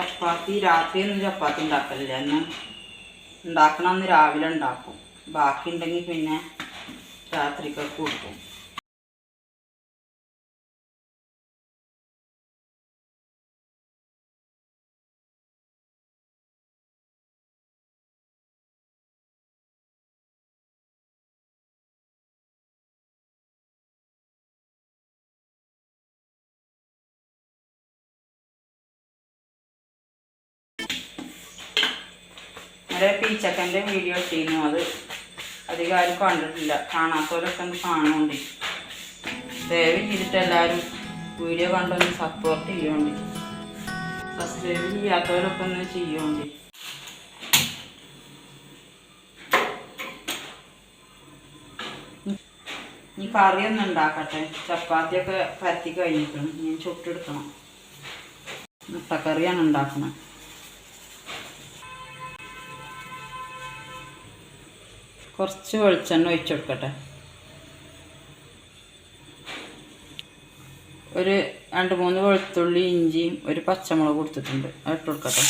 ചപ്പാത്തി രാത്രിയൊന്നും ചപ്പാത്തി ഉണ്ടാക്കലില്ല. എന്ന് ഉണ്ടാക്കണമെന്ന് രാവിലെ ഉണ്ടാക്കും. ബാക്കി ഉണ്ടെങ്കിൽ പിന്നെ രാത്രിക്കൊക്കെ കൊടുക്കും. നമ്മുടെ പീച്ചക്കന്റെ വീഡിയോ ചെയ്യുന്നു അത് അധികം ആരും കണ്ടിട്ടില്ല. കാണാത്തവരൊക്കെ ഒന്ന് കാണുന്നുണ്ട് ദയവ് ചെയ്തിട്ട് എല്ലാവരും വീഡിയോ കണ്ടൊന്ന് സപ്പോർട്ട് ചെയ്യുന്നുണ്ട് സബ്സ്ക്രൈബ് ചെയ്യാത്തവരൊക്കെ ഒന്ന് ചെയ്യുന്നുണ്ട് ഇനി കറിയൊന്നും ഉണ്ടാക്കട്ടെ. ചപ്പാത്തിയൊക്കെ പരത്തി കഴിഞ്ഞിട്ടുണ്ട് ഞാൻ ചുട്ടെടുക്കണം. മുട്ടക്കറിയാണ് ഉണ്ടാക്കുന്നത് കുറച്ച് വെളിച്ചെണ്ണ ഒഴിച്ചു കൊടുക്കട്ടെ. ഒരു രണ്ട് മൂന്ന് വെളുത്തുള്ളി ഇഞ്ചിയും ഒരു പച്ചമുളക് കൊടുത്തിട്ടുണ്ട്. അത് ഇട്ട് കൊടുക്കട്ടെ.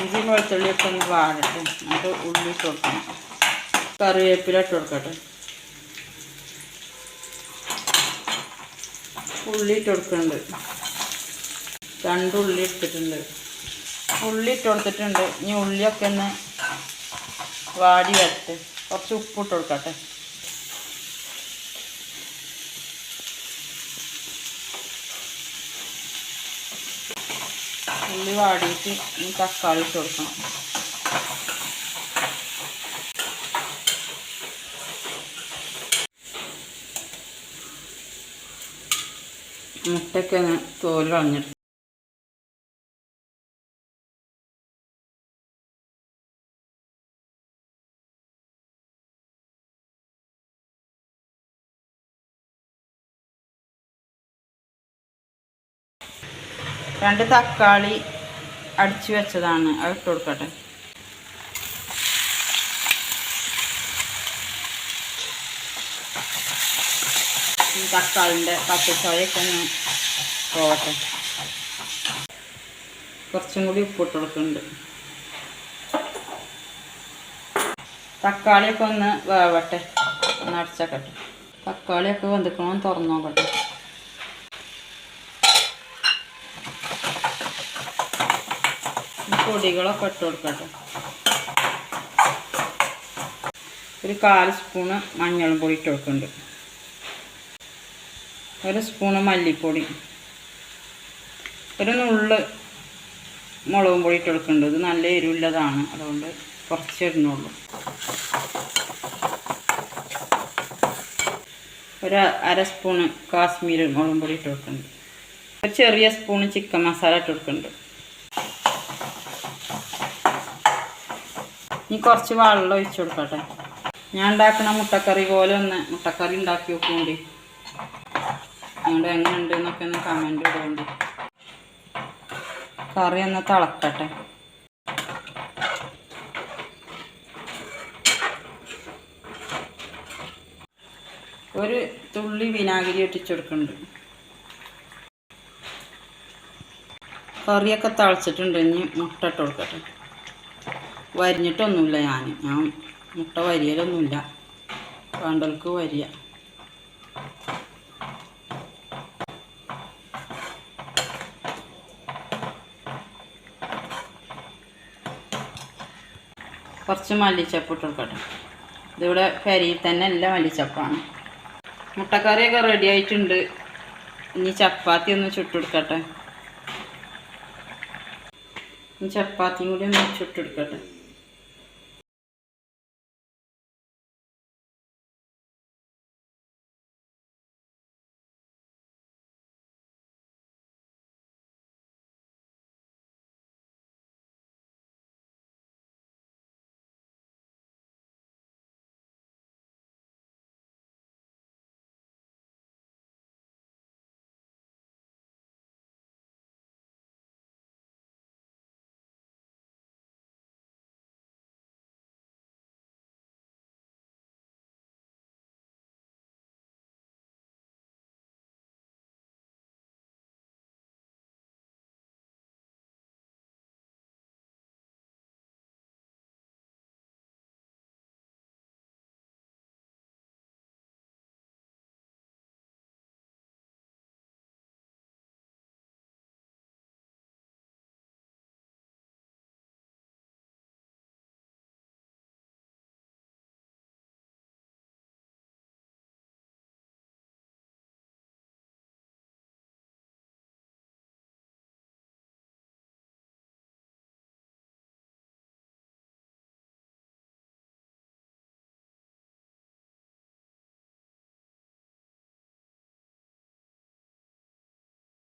ഇഞ്ചിയും വെളുത്തുള്ളിയൊക്കെ ഒന്ന് വാടട്ടെ എന്നിട്ട് ഉള്ളി ഇട്ട് കൊടുക്കണം. കറിവേപ്പില ഇട്ട് കൊടുക്കട്ടെ. ഉള്ളി ഇട്ട് കൊടുക്കുന്നുണ്ട്. രണ്ട് ഉള്ളി ഇട്ടിട്ടുണ്ട്. ഉള്ളി ഇട്ട് കൊടുത്തിട്ടുണ്ട്. ഇനി ഉള്ളിയൊക്കെ ഒന്ന് വാടി വരട്ടെ. കുറച്ച് ഉപ്പ് ഇട്ട് കൊടുക്കട്ടെ. ഉള്ളി വാടിയിട്ട് ഇനി തക്കാളി ഇട്ട് കൊടുക്കണം. മുട്ടയ്ക്ക് തോൽ കളഞ്ഞിട്ട് രണ്ട് തക്കാളി അടിച്ചു വെച്ചതാണ്. അത് ഇട്ട് കൊടുക്കട്ടെ. ഈ തക്കാളിന്റെ പച്ചച്ചോയൊക്കെ ഒന്ന് പോകട്ടെ. കുറച്ചും കൂടി ഉപ്പിട്ട് കൊടുക്കുന്നുണ്ട്. തക്കാളിയൊക്കെ ഒന്ന് വേവട്ടെ. ഒന്ന് അടച്ചക്കട്ടെ. തക്കാളിയൊക്കെ വെന്തിക്കണം തുറന്നു നോക്കട്ടെ. പൊടികളൊക്കെ ഇട്ട് കൊടുക്കട്ടെ. ഒരു കാൽ സ്പൂണ് മഞ്ഞളും പൊടി ഇട്ട് കൊടുക്കുന്നുണ്ട്. ഒരു സ്പൂണ് മല്ലിപ്പൊടി. ഒരു നുള്ള് മുളകും പൊടി ഇട്ട് കൊടുക്കുന്നുണ്ട്. ഇത് നല്ല എരിവുള്ളതാണ്. അതുകൊണ്ട് കുറച്ച് ഇടുന്നുള്ളൂ. ഒരു അര സ്പൂണ് കാശ്മീരി മുളകും പൊടി ഇട്ട് കൊടുക്കുന്നുണ്ട്. ഒരു ചെറിയ സ്പൂണ് ചിക്കൻ മസാല ഇട്ട് കൊടുക്കുന്നുണ്ട്. ഇനി കുറച്ച് വെള്ളം ഒഴിച്ചു കൊടുക്കട്ടെ. ഞാൻ ഉണ്ടാക്കുന്ന മുട്ടക്കറി പോലെ ഒന്ന് മുട്ടക്കറി ഉണ്ടാക്കി വെക്കുകൊണ്ട് അതുകൊണ്ട് എങ്ങനെയുണ്ട് എന്നൊക്കെ ഒന്ന് കമന്റ് ഇടുകൊണ്ട് കറി ഒന്ന് തിളക്കട്ടെ. ഒരു തുള്ളി വിനാഗിരി ഒട്ടിച്ചെടുക്കുന്നുണ്ട് കറിയൊക്കെ തിളച്ചിട്ടുണ്ട്. ഇനി മുട്ട ഇട്ട് കൊടുക്കട്ടെ. വരിഞ്ഞിട്ടൊന്നുമില്ല ഞാൻ. ഞാൻ മുട്ട വരിയലൊന്നുമില്ല. വേണ്ടവർക്ക് വരിയ കുറച്ച് മല്ലിച്ചപ്പ് ഇട്ട് കൊടുക്കട്ടെ ഇതിവിടെ പെരയിൽ തന്നെ എല്ലാ മല്ലിച്ചപ്പാണ്. മുട്ടക്കറിയൊക്കെ റെഡി ആയിട്ടുണ്ട്. ഇനി ചപ്പാത്തി ഒന്ന് ചുട്ടെടുക്കട്ടെ. ചപ്പാത്തിയും കൂടി ഒന്ന് ചുട്ടെടുക്കട്ടെ.